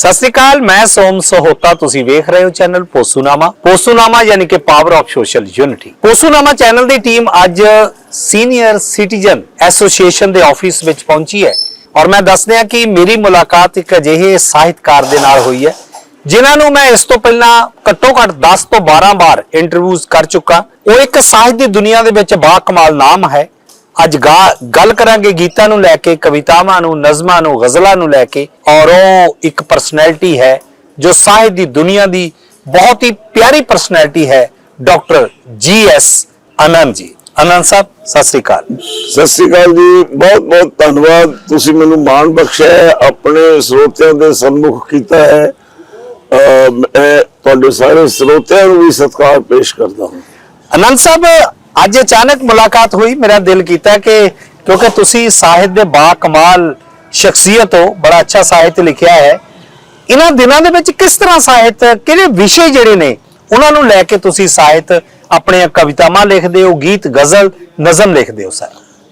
ਸਤਿ ਸ੍ਰੀ ਅਕਾਲ, ਮੈਂ ਸੋਮ ਸਹੋਤਾ, ਤੁਸੀਂ ਵੇਖ ਰਹੇ ਹੋ ਚੈਨਲ ਪੋਸੂਨਾਮਾ। ਪੋਸੂਨਾਮਾ ਯਾਨੀ ਕਿ ਪਾਵਰ ਆਫ ਸੋਸ਼ਲ ਯੂਨਿਟੀ ਪੋਸੂਨਾਮਾ ਚੈਨਲ ਦੀ ਟੀਮ ਅੱਜ ਸੀਨੀਅਰ ਸਿਟੀਜ਼ਨ ਐਸੋਸੀਏਸ਼ਨ ਦੇ ਆਫਿਸ ਵਿੱਚ ਪਹੁੰਚੀ ਹੈ। ਔਰ ਮੈਂ ਦੱਸ ਦਿਆਂ ਕਿ ਮੇਰੀ ਮੁਲਾਕਾਤ ਇੱਕ ਅਜਿਹੇ ਸਾਹਿਤਕਾਰ ਦੇ ਨਾਲ ਹੋਈ ਹੈ, ਜਿਨ੍ਹਾਂ ਨੂੰ ਮੈਂ ਇਸ ਤੋਂ ਪਹਿਲਾਂ ਘੱਟੋ ਘੱਟ 10 ਤੋਂ 12 ਵਾਰ ਇੰਟਰਵਿਊਜ਼ ਕਰ ਚੁੱਕਾ। ਉਹ ਇੱਕ ਸਾਹਿਤ ਦੀ ਦੁਨੀਆ ਦੇ ਵਿੱਚ ਬਾ ਕਮਾਲ ਨਾਮ ਹੈ। ਅੱਜ ਗੱਲ ਕਰਾਂਗੇ ਗੀਤਾਂ ਨੂੰ ਲੈ ਕੇ ਕਵਿਤਾਵਾਂ ਨੂੰ ਨਜ਼ਮਾਂ ਨੂੰ ਗਜ਼ਲਾਂ ਨੂੰ ਲੈ ਕੇ ਔਰ ਉਹ ਇੱਕ ਪਰਸਨੈਲਿਟੀ ਹੈ ਜੋ ਸਾਹਿਤ ਦੀ ਦੁਨੀਆ ਦੀ ਬਹੁਤ ਹੀ ਪਿਆਰੀ ਪਰਸਨੈਲਿਟੀ ਹੈ ਡਾਕਟਰ ਜੀ ਐਸ ਆਨੰਦ ਜੀ। ਆਨੰਦ ਸਾਹਿਬ ਸਤਿ ਸ੍ਰੀ ਅਕਾਲ। ਸਤਿ ਸ੍ਰੀ ਅਕਾਲ ਜੀ ਬਹੁਤ ਬਹੁਤ ਧੰਨਵਾਦ। ਤੁਸੀਂ ਮੈਨੂੰ ਮਾਣ ਬਖਸ਼ਿਆ ਆਪਣੇ ਸਰੋਤਿਆਂ ਦੇ ਸਨਮੁਖ ਕੀਤਾ ਹੈ। ਮੈਂ ਤੁਹਾਡੇ ਸਾਰੇ ਸਰੋਤਿਆਂ ਨੂੰ ਵੀ ਸਤਿਕਾਰ ਪੇਸ਼ ਕਰਦਾ ਹਾਂ। ਆਨੰਦ ਸਾਹਿਬ ਅੱਜ ਅਚਾਨਕ ਮੁਲਾਕਾਤ ਹੋਈ ਮੇਰਾ ਦਿਲ ਕੀਤਾ ਕਿ ਕਿਉਂਕਿ ਤੁਸੀਂ ਸਾਹਿਤ ਦੇ ਬਾ ਕਮਾਲ ਸ਼ਖਸੀਅਤ ਹੋ ਬੜਾ ਅੱਛਾ ਸਾਹਿਤ ਲਿਖਿਆ ਹੈ। ਇਹਨਾਂ ਦਿਨਾਂ ਦੇ ਵਿੱਚ ਕਿਸ ਤਰ੍ਹਾਂ ਸਾਹਿਤ ਕਿਹੜੇ ਵਿਸ਼ੇ ਜਿਹੜੇ ਨੇ ਉਹਨਾਂ ਨੂੰ ਲੈ ਕੇ ਤੁਸੀਂ ਸਾਹਿਤ ਆਪਣੀਆਂ ਕਵਿਤਾਵਾਂ ਲਿਖਦੇ ਹੋ ਗੀਤ ਗਜ਼ਲ ਨਜ਼ਮ ਲਿਖਦੇ ਹੋ ਸਰ?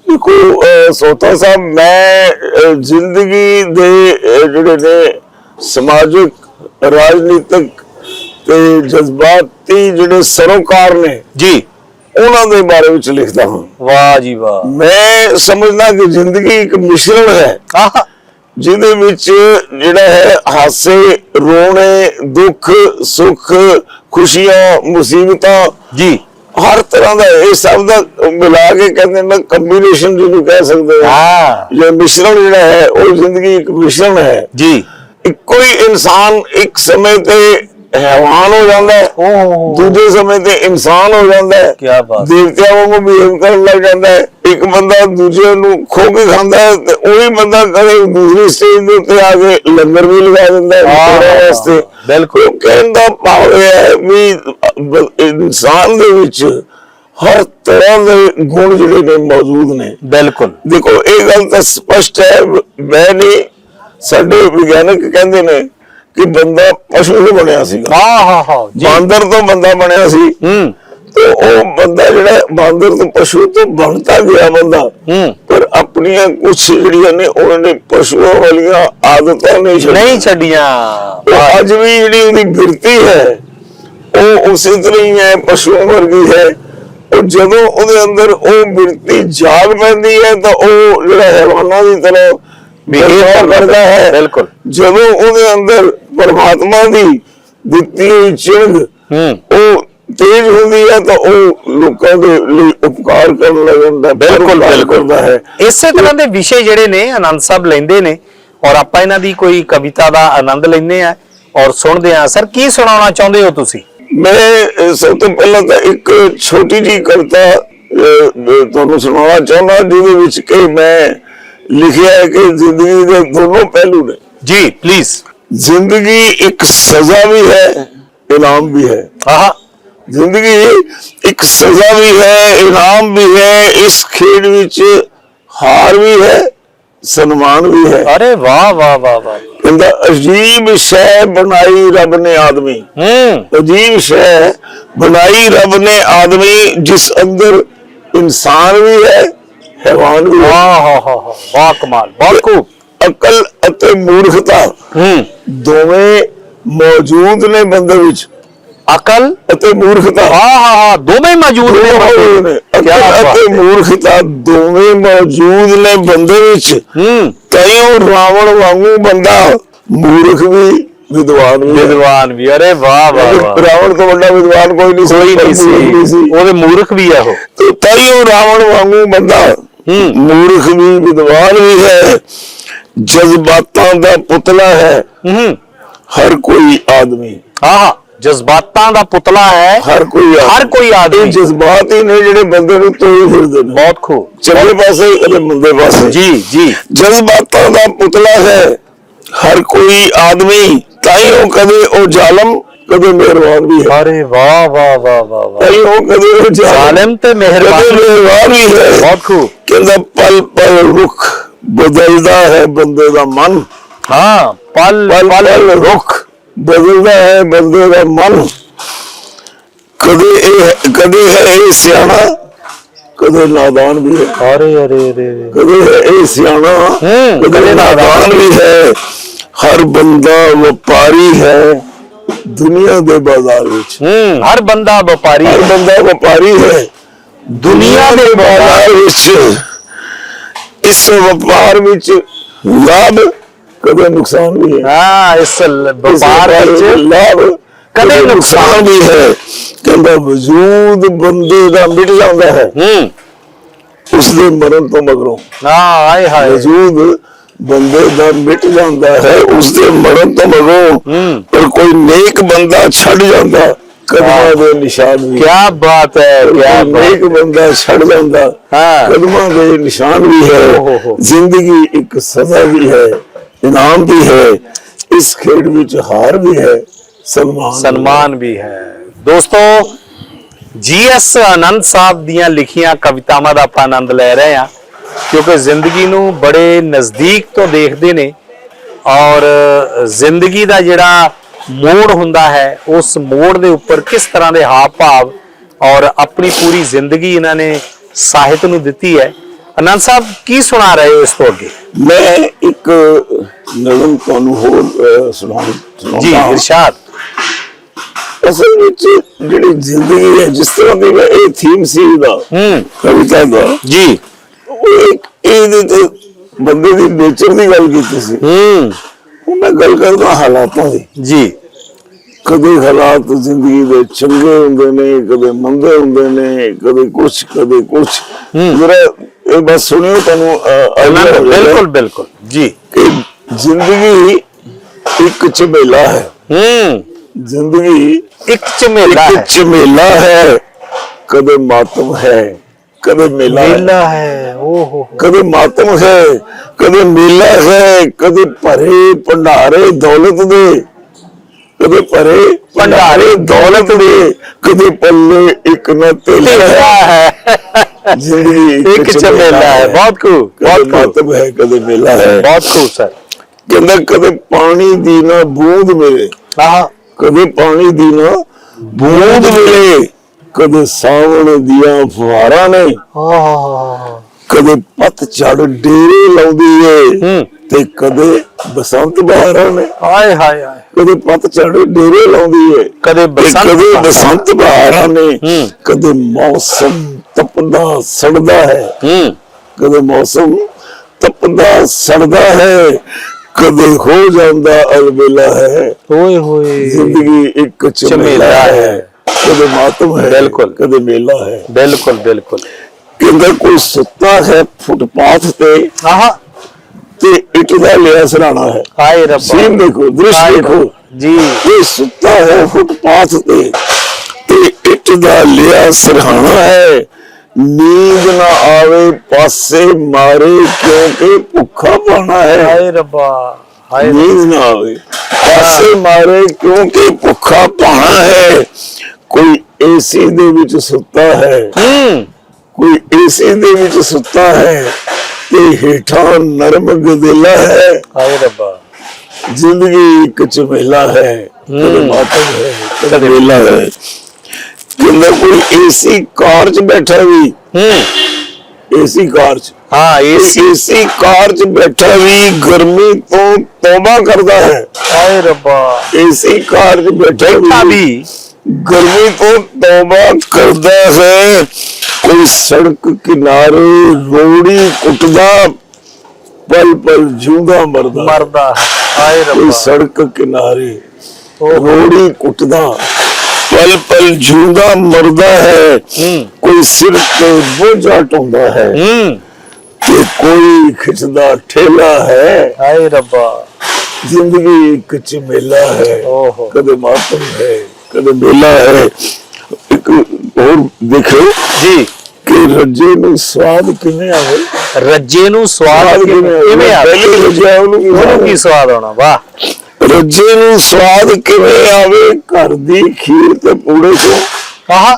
ਦੇਖੋ ਸੋਤਾ ਸਾਹਿਬ ਮੈਂ ਜ਼ਿੰਦਗੀ ਦੇ ਜਿਹੜੇ ਨੇ ਸਮਾਜਿਕ ਰਾਜਨੀਤਿਕ ਤੇ ਜਜ਼ਬਾਤੀ ਜਿਹੜੇ ਸਰੋਕਾਰ ਨੇ ਜੀ। ਉਹਨਾਂ ਦੇ ਬਾਰੇ ਵਿੱਚ ਲਿਖਦਾ ਹਾਂ। ਵਾਹ ਜੀ ਵਾਹ। ਮੈਂ ਸਮਝਦਾ ਕਿ ਜ਼ਿੰਦਗੀ ਇੱਕ ਮਿਸ਼ਰਣ ਹੈ। ਜਿਹਦੇ ਵਿੱਚ ਜਿਹੜਾ ਹੈ ਹਾਸੇ ਰੋਣੇ ਦੁੱਖ ਸੁੱਖ ਖੁਸ਼ੀਆਂ ਮੁਸੀਬਤਾਂ ਜੀ। ਹਰ ਤਰ੍ਹਾਂ ਦਾ ਇਹ ਸਭ ਦਾ ਮਿਲਾ ਕੇ ਕਹਿੰਦੇ ਨੇ ਕੰਬੀਨੇਸ਼ਨ ਜਿਹਨੂੰ ਕਹਿ ਸਕਦੇ ਹਾਂ। ਹਾਂ। ਇਹ ਮਿਸ਼ਰਣ ਜਿਹੜਾ ਹੈ ਉਹ ਜ਼ਿੰਦਗੀ ਇੱਕ ਮਿਸ਼ਰਣ ਹੈ। ਜੀ। ਇੱਕੋ ਹੀ ਇਨਸਾਨ ਇੱਕ ਸਮੇਂ ਤੇ ਹੈਵਾਨ ਹੋ ਜਾਂਦਾ ਹੈ। ਓਹ ਦੂਜੇ ਸਮੇਂ ਤੇ ਇਨਸਾਨ ਹੋ ਜਾਂਦਾ ਹੈ। ਕਿਆ ਬਾਤ। ਦੇਵਤਿਆਂ ਵਾਂਗੂ ਬਿਹੇਵ ਕਰਨ ਲੱਗ ਜਾਂਦਾ ਹੈ। ਇੱਕ ਬੰਦਾ ਦੂਜੇ ਨੂੰ ਖੋ ਕੇ ਖਾਂਦਾ ਹੈ ਤੇ ਉਹੀ ਬੰਦਾ ਕਦੇ ਦੂਸਰੀ ਸਟੇਜ ਦੇ ਉੱਤੇ ਆ ਕੇ ਲੰਗਰ ਵੀ ਲਗਾ ਦਿੰਦਾ ਹੈ ਵਾਸਤੇ। ਬਿਲਕੁਲ। ਉਹ ਕਹਿਣ ਦਾ ਭਾਵ ਹੈ ਵੀ ਇਨਸਾਨ ਦੇ ਵਿੱਚ ਹਰ ਤਰ੍ਹਾਂ ਦੇ ਗੁਣ ਜਿਹੜੇ ਨੇ ਮੌਜੂਦ ਨੇ। ਬਿਲਕੁਲ। ਦੇਖੋ ਇਹ ਗੱਲ ਤਾਂ ਸਪਸ਼ਟ ਹੈ। ਮੈਂ ਨਹੀਂ ਸਾਡੇ ਵਿਗਿਆਨਕ ਕਹਿੰਦੇ ਨੇ ਕਿ ਬੰਦਾ ਪਸ਼ੂ ਤੋਂ ਬਣਿਆ ਸੀਗਾ। ਹਾਂ ਹਾਂ ਹਾਂ ਜੀ। ਬਾਂਦਰ ਤੋਂ ਬੰਦਾ ਬਣਿਆ ਸੀ। ਹੂੰ। ਤੇ ਉਹ ਬੰਦਾ ਜਿਹੜਾ ਬਾਂਦਰ ਤੋਂ ਪਸ਼ੂ ਤੋਂ ਬਣਦਾ ਗਿਆ ਬੰਦਾ ਹੂੰ। ਪਰ ਆਪਣੀਆਂ ਕੁਝ ਜਿਹੜੀਆਂ ਨੇ ਉਹਨਾਂ ਨੇ ਪਸ਼ੂਆਂ ਵਾਲੀਆਂ ਆਦਤਾਂ ਨਹੀਂ ਛੱਡੀਆਂ। ਨਹੀਂ ਛੱਡੀਆਂ। ਉਹ ਅੱਜ ਵੀ ਜਿਹੜੀ ਉਹਦੀ ਬਿਰਤੀ ਹੈ ਉਹ ਉਸੇ ਤਰ੍ਹਾਂ ਹੀ ਹੈ ਪਸ਼ੂਆਂ ਵਰਗੀ ਹੈ। ਉਹ ਜਦੋਂ ਉਹਦੇ ਅੰਦਰ ਉਹ ਬਿਰਤੀ ਜਾਗ ਪੈਂਦੀ ਹੈ ਤਾਂ ਉਹ ਜਿਹੜਾ ਹੈਵਾਨਾਂ ਦੀ ਤਰ੍ਹਾਂ ਬਿਹੇਵ ਕਰਦਾ ਹੈ। ਬਿਲਕੁਲ। ਜਦੋਂ ਉਹਦੇ ਅੰਦਰ ਪਰਮਾਤਮਾ ਦੀ ਦਿੱਤੀ ਹੋਈ ਚਿੰਗ ਉਹ ਤੇਜ਼ ਹੁੰਦੀ ਹੈ ਤਾਂ ਉਹ ਲੋਕਾਂ ਦੇ ਲਈ ਉਪਕਾਰ ਕਰਨ ਲੱਗ ਜਾਂਦਾ ਹੈ ਬਿਲਕੁਲ ਬਿਲਕੁਲ। ਹੈ। ਇਸੇ ਤਰ੍ਹਾਂ ਦੇ ਵਿਸ਼ੇ ਜਿਹੜੇ ਨੇ ਆਨੰਦ ਸਾਹਿਬ ਲੈਂਦੇ ਨੇ ਔਰ ਆਪਾਂ ਇਹਨਾਂ ਦੀ ਕੋਈ ਕਵਿਤਾ ਦਾ ਆਨੰਦ ਲੈਂਦੇ ਆ ਔਰ ਸੁਣਦੇ ਆ ਸਰ ਕੀ ਸੁਣਾਉਣਾ ਚਾਹੁੰਦੇ ਹੋ ਤੁਸੀਂ? ਮੈਂ ਸਭ ਤੋਂ ਪਹਿਲਾਂ ਤਾਂ ਇੱਕ ਛੋਟੀ ਜੀ ਕਵਿਤਾ ਤੁਹਾਨੂੰ ਸੁਣਾਉਣਾ ਚਾਹੁੰਦਾ ਜਿਹਦੇ ਵਿੱਚ ਕਿ ਮੈਂ ਲਿਖਿਆ ਹੈ ਕਿ ਜ਼ਿੰਦਗੀ ਦੇ ਦੋਨੋਂ ਪਹਿਲੂ ਨੇ। ਜੀ ਪਲੀਜ਼ ਜ਼ਿੰਦਗੀ ਇੱਕ ਸਜ਼ਾ ਵੀ ਹੈ ਇਨਾਮ ਵੀ ਹੈ। ਆਹ। ਜ਼ਿੰਦਗੀ ਇੱਕ ਸਜ਼ਾ ਵੀ ਹੈ ਇਨਾਮ ਵੀ ਹੈ ਇਸ ਖੇਡ ਵਿੱਚ ਹਾਰ ਵੀ ਹੈ ਸਨਮਾਨ ਵੀ ਹੈ। ਅਰੇ ਵਾਹ ਵਾਹ ਵਾਹ ਵਾਹ। ਕਹਿੰਦਾ ਅਜੀਬ ਸ਼ੈ ਬਣਾਈ ਰੱਬ ਨੇ ਆਦਮੀ। ਹੂੰ। ਅਜੀਬ ਸ਼ੈ ਬਣਾਈ ਰੱਬ ਨੇ ਆਦਮੀ ਜਿਸ ਅੰਦਰ ਇਨਸਾਨ ਵੀ ਹੈ ਹੈਵਾਨ ਵੀ ਹੈ। ਵਾਹ ਹਾ ਹਾ ਹਾ ਵਾਹ ਕਮਾਲ ਬਹੁਤ ਖੂਬ ਅਤੇ ਮੂਰਖਤਾ। ਹੂੰ। ਦੋਵੇਂ ਮੌਜੂਦ ਨੇ ਬੰਦੇ ਵਿੱਚ। ਅਕਲ? ਅਤੇ ਮੂਰਖਤਾ। ਹਾਂ ਹਾਂ ਹਾਂ ਦੋਵੇਂ ਮੌਜੂਦ ਨੇ ਅਤੇ ਮੂਰਖਤਾ ਦੋਵੇਂ ਮੌਜੂਦ ਨੇ ਬੰਦੇ ਵਿੱਚ। ਹੂੰ। ਤੈਨੂੰ ਰਾਵਣ ਵਾਂਗੂ ਬੰਦਾ ਮੂਰਖ ਵੀ ਵਿਦਵਾਨ ਵੀ। ਵਿਦਵਾਨ ਵੀ। ਅਰੇ ਵਾਹ ਵਾਹ ਰਾਵਣ ਤੋਂ ਵੱਡਾ ਵਿਦਵਾਨ ਕੋਈ ਨਹੀਂ ਕੋਈ ਨਹੀਂ ਸੀ। ਉਹਦੇ ਮੂਰਖ ਵੀ ਆ ਉਹ। ਤੇ ਤਾਈਓ ਰਾਵਣ ਵਾਂਗੂ ਬੰਦਾ। ਮੂਰਖ ਵੀ ਵਿਦਵਾਨ ਵੀ ਹੈ ਜਜ਼ਬਾਤਾਂ ਦਾ ਪੁਤਲਾ ਹੈ। ਹੂੰ। ਹਰ ਕੋਈ ਆਦਮੀ। ਆਹ ਜਜ਼ਬਾਤਾਂ ਦਾ ਪੁਤਲਾ ਹੈ ਹਰ ਕੋਈ। ਹਰ ਕੋਈ ਆਦਮੀ। ਜਜ਼ਬਾਤ ਹੀ ਨੇ ਜਿਹੜੇ ਬੰਦੇ ਨੂੰ ਤੋੜ ਫਿਰਦੇ ਨੇ। ਬਹੁਤ ਖੂਬ। ਚੰਗੇ ਪਾਸੇ ਅਤੇ ਮੰਦੇ ਪਾਸੇ। ਜੀ ਜੀ। ਜਜ਼ਬਾਤਾਂ ਦਾ ਪੁਤਲਾ ਹੈ। ਹਰ ਕੋਈ ਆਦਮੀ ਤਾਈਓ ਕਦੇ ਉਹ ਜ਼ਾਲਮ ਕਦੇ ਮਿਹਰਬਾਨ ਵੀ ਹੈ। ਅਰੇ ਵਾਹ ਵਾਹ ਵਾਹ ਵਾਹ ਵਾਹ। ਕਦੇ ਉਹ ਜ਼ਾਲਮ ਜ਼ਾਲਿਮ ਤੇ ਕਦੇ ਮਿਹਰਬਾਨ। ਮਿਹਰਬਾਨ ਵੀ ਹੈ। ਬਹੁਤ ਖੂਬ। ਕਹਿੰਦਾ ਪਲ ਪਲ ਰੁਖ ਬਦਲਦਾ ਹੈ ਬੰਦੇ ਦਾ ਮਨ। ਹਾਂ ਪਲ ਪਲ ਰੁਖ। ਬਦਲਦਾ ਹੈ ਬੰਦੇ ਦਾ ਮਨ। ਕਦੇ ਇਹ ਕਦੇ ਹੈ ਇਹ ਸਿਆਣਾ ਕਦੇ ਨਾਦਾਨ ਵੀ ਹੈ। ਅਰੇ ਅਰੇ ਅਰੇ ਕਦੇ ਹੈ ਇਹ ਸਿਆਣਾ ਕਦੇ ਨਾਦਾਨ ਵੀ ਹੈ। ਹਰ ਬੰਦਾ ਵਪਾਰੀ ਹੈ। ਦੁਨੀਆ ਦੇ ਬਾਜ਼ਾਰ ਵਿੱਚ। ਹੂੰ ਹਰ ਬੰਦਾ ਵਪਾਰੀ ਹਰ ਹੈ। ਬੰਦਾ ਵਪਾਰੀ ਹੈ। ਦੁਨੀਆ ਦੇ ਬਾਜ਼ਾਰ ਵਿੱਚ ਇਸ ਵਪਾਰ ਵਿੱਚ ਲਾਭ ਕਦੇ ਨੁਕਸਾਨ ਵੀ ਹੈ। ਹਾਂ ਇਸ ਵਪਾਰ ਵਿੱਚ ਲਾਭ ਕਦੇ ਨੁਕਸਾਨ ਵੀ ਹੈ। ਕਹਿੰਦਾ ਵਜੂਦ ਬੰਦੇ ਦਾ ਮਿਟ ਜਾਂਦਾ ਹੈ। ਹੂੰ। ਉਸ ਦੇ ਮਰਨ ਤੋਂ ਮਗਰੋਂ। ਹਾਂ ਆਏ ਹਾਏ। ਵਜੂਦ ਬੰਦੇ ਦਾ ਮਿਟ ਜਾਂਦਾ ਹੈ ਉਸ ਦੇ ਮਰਨ ਤੋਂ ਮਗਰੋਂ। ਪਰ ਕੋਈ ਨੇਕ ਬੰਦਾ ਛੱਡ ਜਾਂਦਾ ਕਦਮਾਂ ਦੇ ਨਿਸ਼ਾਨ ਵੀ ਕੀ ਬਾਤ ਹੈ ਕੀ ਨੇਕ ਬੰਦਾ ਛੱਡ ਜਾਂਦਾ ਹਾਂ ਕਦਮਾਂ ਦੇ ਨਿਸ਼ਾਨ ਵੀ ਹੋ। ਜ਼ਿੰਦਗੀ ਇੱਕ ਸਜ਼ਾ ਵੀ ਹੈ ਇਨਾਮ ਵੀ ਹੈ ਇਸ ਖੇਡ ਵਿੱਚ ਹਾਰ ਵੀ ਹੈ ਸਨਮਾਨ। ਸਨਮਾਨ ਵੀ ਹੈ ਦੋਸਤੋ ਜੀਐਸ ਆਨੰਦ ਸਾਹਿਬ ਦੀਆਂ ਲਿਖੀਆਂ ਕਵਿਤਾਵਾਂ ਦਾ ਆਪਾਂ ਆਨੰਦ ਲੈ ਰਹੇ ਹਾਂ ਕਿਉਂਕਿ ਜ਼ਿੰਦਗੀ ਨੂੰ ਬੜੇ ਨਜ਼ਦੀਕ ਤੋਂ ਦੇਖਦੇ ਨੇ ਔਰ ਜ਼ਿੰਦਗੀ ਦਾ ਜਿਹੜਾ ਮੋੜ ਹੁੰਦਾ ਹੈ ਉਸ ਮੋੜ ਦੇ ਉੱਪਰ ਕਿਸ ਤਰ੍ਹਾਂ ਦੇ ਹਾਵ ਭਾਵ ਔਰ ਆਪਣੀ ਪੂਰੀ ਜ਼ਿੰਦਗੀ ਇਹਨਾਂ ਨੇ ਸਾਹਿਤ ਨੂੰ ਦਿੱਤੀ ਹੈ। ਆਨੰਦ ਸਾਹਿਬ ਕੀ ਸੁਣਾ ਰਹੇ ਹੋ ਇਸ ਤੋਂ ਅੱਗੇ? ਮੈਂ ਇੱਕ ਨਜ਼ਮ ਤੁਹਾਨੂੰ ਹੋਰ ਜੀ ਸੁਣਾਉਂਦਾ ਹਾਂ। ਇਰਸ਼ਾਦ। ਅਸਲ ਵਿੱਚ ਜਿਹੜੀ ਜ਼ਿੰਦਗੀ ਹੈ ਜਿਸ ਤਰ੍ਹਾਂ ਦੀ ਇਹ ਥੀਮ ਸੀ ਇਹਦਾ ਹੂੰ। ਕਵਿਤਾ ਦਾ ਜੀ। ਇਹਦੇ ਤੇ ਬੰਦੇ ਦੀ ਨੇਚਰ ਦੀ ਗੱਲ ਕੀਤੀ ਸੀ। ਹੂੰ। ਉਹ ਮੈਂ ਗੱਲ ਕਰਦਾ ਹਾਲਾਤਾਂ ਦੀ। ਜੀ। ਕਦੇ ਹਾਲਾਤ ਜ਼ਿੰਦਗੀ ਦੇ ਚੰਗੇ ਹੁੰਦੇ ਨੇ ਕਦੇ ਮੰਦੇ ਹੁੰਦੇ ਨੇ ਕਦੇ ਕੁਛ ਕਦੇ ਕੁਛ। ਜਰਾ ਇਹ ਬਸ ਸੁਣਿਓ ਤੁਹਾਨੂੰ ਅਹ, ਬਿਲਕੁਲ ਬਿਲਕੁਲ। ਜੀ। ਕਿ ਜ਼ਿੰਦਗੀ ਇੱਕ ਝਮੇਲਾ ਹੈ। ਹੂੰ। ਜ਼ਿੰਦਗੀ ਇੱਕ ਝਮੇਲਾ ਇੱਕ ਝਮੇਲਾ ਹੈ। ਕਦੇ ਮਾਤਮ ਹੈ। ਕਦੇ ਮੇਲਾ ਹੈ। ਮੇਲਾ ਹੈ ਓਹੋ ਕਦੇ ਮਾਤਮ ਹੈ ਕਦੇ ਮੇਲਾ ਹੈ ਕਦੇ ਭਰੇ ਭੰਡਾਰੇ ਦੌਲਤ ਦੇ। ਕਦੇ ਭਰੇ ਭੰਡਾਰੇ ਦੌਲਤ ਦੇ ਕਦੇ ਪੱਲੇ ਇੱਕ ਨਾ ਤੇਲਾ ਹੈ। ਹੈ। ਜ਼ਿੰਦਗੀ ਇੱਕ ਝਮੇਲਾ ਹੈ। ਬਹੁਤ ਕਦੇ ਬਹੁਤ ਮਾਤਮ ਹੈ ਕਦੇ ਮੇਲਾ ਹੈ। ਬਹੁਤ ਖੂਬ ਸਰ। ਕਹਿੰਦਾ ਕਦੇ ਪਾਣੀ ਦੀ ਨਾ ਬੂੰਦ ਮਿਲੇ। ਆਹ ਕਦੇ ਪਾਣੀ ਦੀ ਨਾ ਬੂੰਦ ਮਿਲੇ। ਕਦੇ ਸਾਵਣ ਦੀਆਂ ਫੁਹਾਰਾਂ ਨੇ ਕਦੇ ਪੱਤ ਝੜ ਡੇਰੇ ਲਾਉਂਦੀ ਏ ਹੂੰ। ਤੇ ਕਦੇ ਬਸੰਤ ਬਹਾਰਾਂ ਨੇ। ਹਾਏ ਹਾਏ ਕਦੇ ਪੱਤ ਝੜ ਡੇਰੇ ਲਾਉਂਦੀ ਏ ਕਦੇ ਬਸੰਤ ਕਦੇ ਬਸੰਤ ਬਹਾਰਾਂ ਨੇ। ਕਦੇ ਮੌਸਮ ਤਪਦਾ ਸੜਦਾ ਹੈ। ਕਦੇ ਮੌਸਮ ਤਪਦਾ ਸੜਦਾ ਹੈ। ਕਦੇ ਹੋ ਜਾਂਦਾ ਅਲਬੇਲਾ ਹੈ। ਓਏ ਹੋਏ। ਜ਼ਿੰਦਗੀ ਇੱਕ ਹੈ। ਹੈ। ਕਦੇ ਮਾਤਮ ਹੈ ਬਿਲਕੁਲ। ਕਦੇ ਮੇਲਾ ਹੈ। ਬਿਲਕੁਲ ਬਿਲਕੁਲ। ਕਹਿੰਦਾ ਕੋਈ ਸੁੱਤਾ ਹੈ ਫੁੱਟਪਾਥ ਤੇ ਆਹ। ਤੇ ਇੱਟ ਦਾ ਲਿਆ ਸਰਾਣਾ ਹੈ। ਹਾਏ ਰੱਬਾ। ਸੀਨ ਦੇਖੋ ਦ੍ਰਿਸ਼ ਦੇਖੋ। ਜੀ। ਇਹ ਸੁੱਤਾ ਹੈ ਫੁੱਟਪਾਥ ਤੇ ਤੇ ਇੱਟ ਦਾ ਲਿਆ ਸਰਾਣਾ ਹੈ। ਨੀਂਦ ਨਾ ਆਵੇ ਪਾਸੇ ਮਾਰੇ ਕਿਉਂਕਿ ਭੁੱਖਾ ਪਾਣਾ ਹੈ। ਹਾਏ ਰੱਬਾ ਹਾਏ ਨੀਂਦ ਨਾ ਆਵੇ ਪਾਸੇ ਮਾਰੇ ਕਿਉਂਕਿ ਭੁੱਖਾ ਪਾਣਾ ਹੈ। ਕੋਈ ਏਸੀ ਦੇ ਵਿੱਚ ਸੁੱਤਾ ਹੈ ਹੂੰ। ਕੋਈ ਏਸੀ ਦੇ ਵਿੱਚ ਸੁੱਤਾ ਹੈ ਤੇ ਹੇਠਾਂ ਨਰਮ ਗਦੇਲਾ ਹੈ। ਹਾਏ ਰੱਬਾ। ਜ਼ਿੰਦਗੀ ਇੱਕ ਝਮੇਲਾ ਹੈ ਕਦੇ ਮਾਤਮ ਹੈ ਕਦੇ ਮੇਲਾ ਹੈ। ਕਹਿੰਦਾ ਕੋਈ ਏਸੀ ਕਾਰ 'ਚ ਬੈਠਾ ਵੀ ਹੂੰ। ਏਸੀ ਕਾਰ 'ਚ ਹਾਂ ਏਸੀ। ਏਸੀ ਕਾਰ 'ਚ ਬੈਠਾ ਵੀ ਗਰਮੀ ਤੋਂ ਤੌਬਾ ਕਰਦਾ ਹੈ। ਹਾਏ ਰੱਬਾ। ਏਸੀ ਕਾਰ 'ਚ ਬੈਠਾ ਵੀ। ਗਰਮੀ ਤੋਂ ਤੌਬਾ ਕਰਦਾ ਹੈ। ਕੋਈ ਸੜਕ ਕਿਨਾਰੇ ਰੋੜੀ ਕੁੱਟਦਾ ਪਲ ਪਲ ਜਿਉਂਦਾ ਮਰਦਾ। ਮਰਦਾ ਹਾਏ ਕੋਈ ਰੱਬਾ ਸੜਕ ਕਿਨਾਰੇ ਰੋੜੀ ਕੁੱਟਦਾ ਪਲ ਪਲ ਜਿਉਂਦਾ ਮਰਦਾ ਹੈ। ਕੋਈ ਸਿਰ ਤੇ ਬੋਝਾ ਢੋਂਦਾ ਹੈ। ਤੇ ਕੋਈ ਖਿੱਚਦਾ ਠੇਲਾ ਹੈ। ਹਾਏ ਰੱਬਾ। ਜ਼ਿੰਦਗੀ ਇੱਕ ਝਮੇਲਾ ਹੈ। ਕਦੇ ਮਾਤਮ ਹੈ। ਕਦੇ ਮੇਲਾ ਹੈ ਇੱਕ ਹੋਰ ਦੇਖੋ ਜੀ। ਕਿ ਰੱਜੇ ਨੂੰ ਸਵਾਦ ਕਿਵੇਂ ਆਵੇ? ਰੱਜੇ ਨੂੰ ਸਵਾਦ ਕਿਵੇਂ ਕਿਵੇਂ ਆ ਪਹਿਲੇ ਰੱਜਿਆ ਉਹਨੂੰ ਕੀ ਸਵਾਦ ਆਉਣਾ? ਵਾਹ। ਰੱਜੇ ਨੂੰ ਸਵਾਦ ਕਿਵੇਂ ਆਵੇ? ਘਰ ਦੀ ਖੀਰ ਤੇ ਪੂੜੇ ਚੋਂ ਆਹ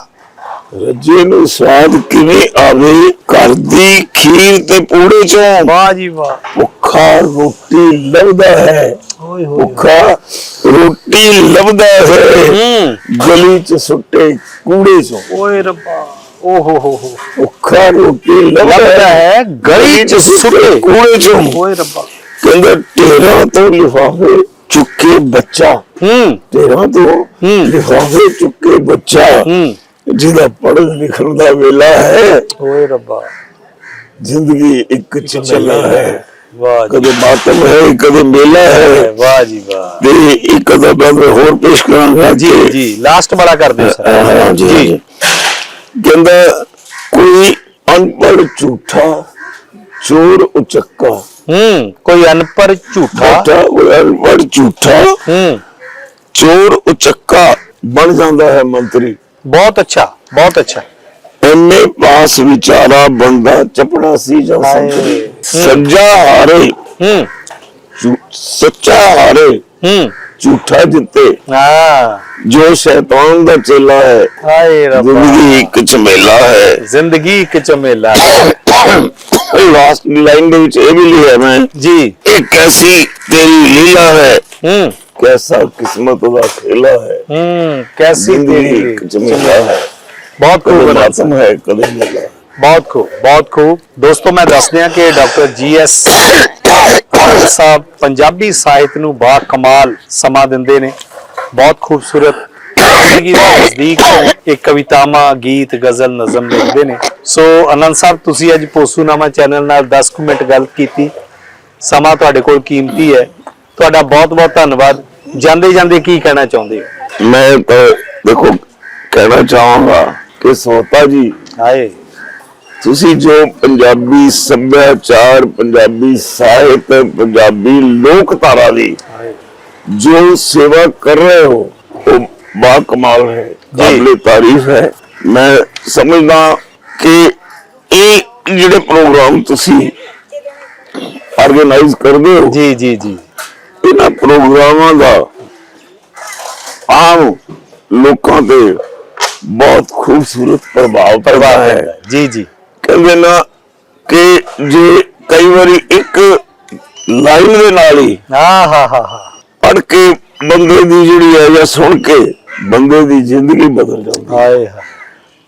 ਰੱਜੇ ਨੂੰ ਸਵਾਦ ਕਿਵੇਂ ਆਵੇ? ਘਰ ਦੀ ਖੀਰ ਤੇ ਪੂੜੇ ਚੋਂ। ਵਾਹ ਜੀ ਵਾਹ। ਭੁੱਖਾ ਰੋਟੀ ਲੱਭਦਾ ਹੈ। ਓਏ ਹੋਏ। ਭੁੱਖਾ ਰੋਟੀ ਲੱਭਦਾ ਹੈ। ਗਲੀ ਚ ਸੁੱਟੇ ਕੂੜੇ ਚੋਂ। ਓਏ ਰੱਬਾ। ਓ ਹੋ ਹੋ ਭੁੱਖਾ ਰੋਟੀ ਲੱਭਦਾ ਹੈ। ਗਲੀ ਚ ਸੁੱਟੇ। ਕੂੜੇ ਚੋਂ। ਓਏ ਰੱਬਾ। ਕਹਿੰਦਾ ਤੇਰਾ ਤੋਂ ਲਿਫਾਫੇ ਚੁੱਕੇ ਬੱਚਾ। ਹੂੰ। ਤੇਰਾ ਤੋਂ ਹੂੰ। ਲਿਫਾਫੇ ਚੁੱਕੇ ਬੱਚਾ। ਹੂੰ। ਜਿਹਦਾ ਪੜ੍ਹਨ ਲਿਖਣ ਦਾ ਵੇਲਾ ਹੈ ਓਏ ਰੱਬਾ। ਜ਼ਿੰਦਗੀ ਇੱਕ ਝਮੇਲਾ ਹੈ। ਵਾਹ ਕਦੇ ਮਾਤਮ ਹੈ ਕਦੇ ਮੇਲਾ ਹੈ। ਵਾਹ ਜੀ ਵਾਹ ਤੇ ਇੱਕ ਅਦਾ ਮੈਂ ਹੋਰ ਪੇਸ਼ ਕਰਾਂਗਾ ਜੀ ਜੀ ਲਾਸਟ ਬੜਾ ਕਰਦੇ ਸਰ ਜੀ ਕਹਿੰਦਾ ਕੋਈ ਅਨਪੜ੍ਹ ਝੂਠਾ ਚੋਰ ਉਚੱਕਾ। ਹੂੰ ਕੋਈ ਅਨਪੜ ਝੂਠਾ। ਅਨਪੜ੍ਹ ਝੂਠਾ ਹੂੰ। ਚੋਰ ਉਚੱਕਾ ਬਣ ਜਾਂਦਾ ਹੈ ਮੰਤਰੀ। ਬਹੁਤ ਅੱਛਾ ਬਹੁਤ ਅੱਛਾ। ਐਮਏ ਪਾਸ ਵਿਚਾਰਾ ਬੰਦਾ ਚਪੜਾ ਸੀ ਜਾਂ ਹਾਏ। ਸੱਜਾ। ਹਾਰੇ। ਹੂੰ। ਝੂ- ਸੱਚਾ ਹਾਰੇ। ਹੂੰ। ਝੂਠਾ ਜਿੱਤੇ। ਹਾਂ। ਜੋ ਸ਼ੈਤਾਨ ਦਾ ਚੇਲਾ ਹੈ ਹਾਏ ਰੱਬਾ। ਜ਼ਿੰਦਗੀ ਇੱਕ ਝਮੇਲਾ ਹੈ। ਜ਼ਿੰਦਗੀ ਇੱਕ ਝਮੇਲਾ ਲਾਸਟ ਲਾਈਨ ਦੇ ਵਿੱਚ ਇਹ ਵੀ ਲਿਖਿਆ ਮੈਂ। ਜੀ। ਇਹ ਕੈਸੀ ਤੇਰੀ ਲੀਲਾ ਹੈ। ਹੂੰ। ਕੈਸਾ ਕਿਸਮਤ ਦਾ ਖੇਲਾ ਹੈ। ਹੂੰ ਕੈਸੀ ਤੇਰੀ ਜਮੀਲਾ ਹੈ। ਬਹੁਤ ਖੂਬ ਨਾਮ ਹੈ ਕਦੇ ਮਿਲਾ ਬਹੁਤ ਖੂਬ ਬਹੁਤ ਖੂਬ। ਦੋਸਤੋ ਮੈਂ ਦੱਸਦੇ ਦਿਆਂ ਕਿ ਡਾਕਟਰ ਜੀ ਐਸ ਸਾਹਿਬ ਪੰਜਾਬੀ ਸਾਹਿਤ ਨੂੰ ਬਾ ਕਮਾਲ ਸਮਾ ਦਿੰਦੇ ਨੇ। ਬਹੁਤ ਖੂਬਸੂਰਤ ਜ਼ਿੰਦਗੀ ਦੇ ਨਜ਼ਦੀਕ ਤੋਂ ਇੱਕ ਕਵਿਤਾਵਾਂ ਗੀਤ ਗਜ਼ਲ ਨਜ਼ਮ ਲਿਖਦੇ ਨੇ। ਸੋ ਅਨੰਦ ਸਾਹਿਬ ਤੁਸੀਂ ਅੱਜ ਪੋਸੂਨਾਮਾ ਚੈਨਲ ਨਾਲ 10 ਕੁ ਮਿੰਟ ਗੱਲ ਕੀਤੀ। ਸਮਾਂ ਤੁਹਾਡੇ ਕੋਲ ਕੀਮਤੀ ਹੈ। ਤੁਹਾਡਾ ਬਹੁਤ-ਬਹੁਤ ਧੰਨਵਾਦ। ਜਾਂਦੇ ਜਾਂਦੇ ਕੀ ਕਹਿਣਾ ਚਾਹੁੰਦੇ ਮੈਂ ਦੇਖੋ ਕਹਿਣਾ ਚਾਹਾਂਗਾ ਕਿ ਸੋਤਾ ਜੀ ਹਾਏ। ਤੁਸੀਂ ਜੋ ਪੰਜਾਬੀ ਸੱਭਿਆਚਾਰ ਪੰਜਾਬੀ ਸਾਹਿਤ ਪੰਜਾਬੀ ਲੋਕ ਧਾਰਾ ਦੀ ਜੋ ਸੇਵਾ ਕਰ ਰਹੇ ਹੋ ਉਹ ਬਾ ਕਮਾਲ ਹੈ ਕਾਬਲੇ ਤਾਰੀਫ ਹੈ। ਮੈਂ ਸਮਝਦਾ ਕਿ ਇਹ ਜਿਹੜੇ ਪ੍ਰੋਗਰਾਮ ਤੁਸੀਂ ਆਰਗੇਨਾਈਜ਼ ਕਰਦੇ ਹੋ ਜੀ ਜੀ ਜੀ। ਇਹਨਾਂ ਪ੍ਰੋਗਰਾਮਾਂ ਦਾ ਆਮ ਲੋਕਾਂ ਤੇ ਬਹੁਤ ਖੂਬਸੂਰਤ ਪ੍ਰਭਾਵ ਪੈਦਾ ਹੈ। ਜੀ ਜੀ। ਕਹਿੰਦੇ ਨਾ ਕਿ ਜੇ ਕਈ ਵਾਰੀ ਇੱਕ ਲਾਈਨ ਦੇ ਨਾਲ ਹੀ ਆ ਹਾ ਹਾ ਹਾ। ਪੜ ਕੇ ਬੰਦੇ ਦੀ ਜਿਹੜੀ ਹੈ ਜਾਂ ਸੁਣ ਕੇ ਬੰਦੇ ਦੀ ਜ਼ਿੰਦਗੀ ਬਦਲ ਜਾਂਦੀ ਹੈ। ਹਾਏ ਹਾਏ।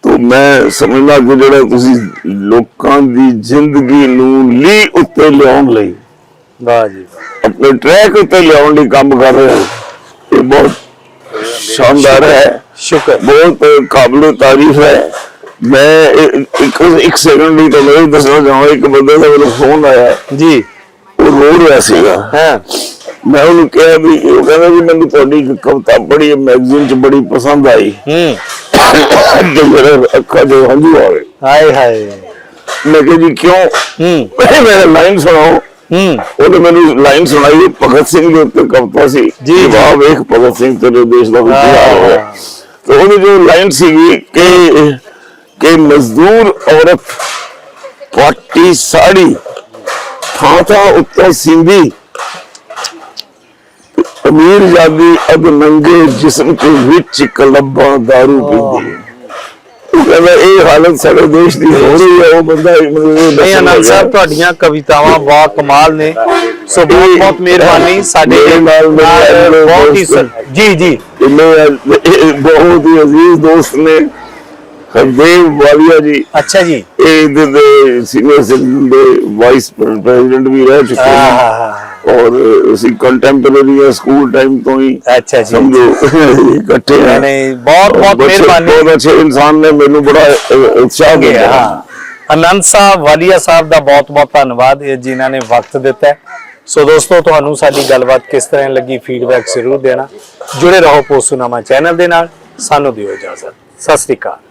ਤੋ ਮੈਂ ਸਮਝਦਾ ਕਿ ਜਿਹੜਾ ਤੁਸੀਂ ਲੋਕਾਂ ਦੀ ਜ਼ਿੰਦਗੀ ਨੂੰ ਲੀ ਉੱਤੇ ਲਿਆਉਣ ਲਈ ਵਾਹ ਜੀ। ਆਪਣੇ ਟਰੈਕ ਉੱਤੇ ਲਿਆਉਣ ਲਈ ਕੰਮ ਕਰ ਰਹੇ ਹੋ ਇਹ ਬਹੁਤ ਸ਼ਾਨਦਾਰ ਹੈ। ਸ਼ੁਕਰ। ਬਹੁਤ ਕਾਬਲੇ ਤਾਰੀਫ ਹੈ। ਮੈਂ ਇੱਕ ਇੱਕ ਸੈਕਿੰਡ ਲਈ ਤੁਹਾਨੂੰ ਦੱਸਣਾ ਚਾਹਾਂਗਾ ਇੱਕ ਬੰਦੇ ਦਾ ਮੈਨੂੰ ਫੋਨ ਆਇਆ। ਜੀ। ਉਹ ਰੋ ਰਿਹਾ ਸੀਗਾ। ਹਾਂ। ਮੈਂ ਉਹਨੂੰ ਕਿਹਾ ਵੀ ਉਹ ਕਹਿੰਦਾ ਵੀ ਮੈਨੂੰ ਤੁਹਾਡੀ ਇੱਕ ਕਵਿਤਾ ਬੜੀ ਮੈਗਜ਼ੀਨ 'ਚ ਬੜੀ ਪਸੰਦ ਆਈ। ਹੂੰ। ਤੇ ਮੇਰੇ ਅੱਖਾਂ 'ਚ ਹੰਝੂ ਆ ਗਏ। ਹਾਏ ਹਾਏ। ਮੈਂ ਕਿਹਾ ਜੀ ਕਿਉਂ? ਹੂੰ। ਮੈਂ ਮੇਰਾ ਲਾਈਨ ਸੁਣਾਓ। ਹੂੰ। ਉਹਨੇ ਮੈਨੂੰ ਲਾਈਨ ਸੁਣਾਈ ਭਗਤ ਸਿੰਘ ਦੇ ਉੱਤੇ ਕਵਿਤਾ ਸੀ। ਜੀ। ਵਾਹ ਵੇਖ ਭਗਤ ਸਿੰਘ ਤੇਰੇ ਦੇਸ਼ ਦਾ ਵਿਚਾਰ ਹੋਇਆ ਹਾਂ। ਤੇ ਉਹਦੀ ਜੋ ਲਾਈਨ ਸੀਗੀ ਕਿ ਕਿ ਮਜ਼ਦੂਰ ਔਰਤ ਪਾਟੀ ਸਾੜੀ ਥਾਂ ਥਾਂ ਉੱਤੋਂ ਸਿੰਦੀ ਅਮੀਰ ਜਾਦੀ ਅਬ ਨੰਗੇ ਜਿਸਮ ਦੇ ਵਿੱਚ ਕਲੱਬਾਂ दारू ਪੀਂਦੀ ਉਹ ਕਹਿੰਦਾ ਇਹ ਹਾਲਤ ਸਾਡੇ ਦੇਸ਼ ਦੀ ਹੋ ਰਹੀ ਹੈ। ਉਹ ਬੰਦਾ ਨਹੀਂ ਅਨੰਦ ਸਾਹਿਬ। ਤੁਹਾਡੀਆਂ ਕਵਿਤਾਵਾਂ ਬਹੁਤ ਕਮਾਲ ਨੇ। ਸੋ ਬਹੁਤ ਬਹੁਤ ਮਿਹਰਬਾਨੀ ਸਾਡੇ ਨਾਲ ਬਹੁਤ ਹੀ ਜੀ ਜੀ। ਬਹੁਤ ਹੀ ਅਜ਼ੀਜ਼ ਦੋਸਤ ਨੇ। ਹਰਦੇਵ ਵਾਲੀਆ ਜੀ। ਅੱਛਾ ਜੀ। ਇਹ ਦੇ ਸੀਨੀਅਰ ਸਿਟੀਜ਼ਨ ਦੇ ਵਾਈਸ ਪ੍ਰੈਜ਼ੀਡੈਂਟ ਵੀ ਰਹਿ ਚੁੱਕੇ ਨੇ। ਔਰ ਅਸੀਂ ਕੰਟੈਂਪਰੇਰੀ ਸਕੂਲ ਟਾਈਮ ਤੋਂ ਹੀ ਅੱਛਾ ਜੀ। ਸਮਝੋ ਇਕੱਠੇ ਨਹੀਂ ਬਹੁਤ ਬਹੁਤ ਮਿਹਰਬਾਨੀ। ਬਹੁਤ ਅੱਛੇ ਇਨਸਾਨ ਨੇ ਮੈਨੂੰ ਬੜਾ ਉਤਸ਼ਾਹ ਦਿੱਤਾ ਹਾਂ। ਆਨੰਦ ਸਾਹਿਬ ਵਾਲੀਆ ਸਾਹਿਬ ਦਾ ਬਹੁਤ ਬਹੁਤ ਧੰਨਵਾਦ ਜਿਨ੍ਹਾਂ ਨੇ ਵਕਤ ਦਿੱਤਾ ਹੈ। ਸੋ ਦੋਸਤੋ ਤੁਹਾਨੂੰ ਸਾਡੀ ਗੱਲਬਾਤ ਕਿਸ ਤਰ੍ਹਾਂ ਲੱਗੀ ਫੀਡਬੈਕ ਜ਼ਰੂਰ ਦੇਣਾ। ਜੁੜੇ ਰਹੋ ਪੋਸੂਨਾਮਾ ਚੈਨਲ ਦੇ ਨਾਲ। ਸਾਨੂੰ ਦਿਓ ਇਜਾਜ਼ਤ। ਸਤਿ ਸ੍ਰੀ ਅਕਾਲ।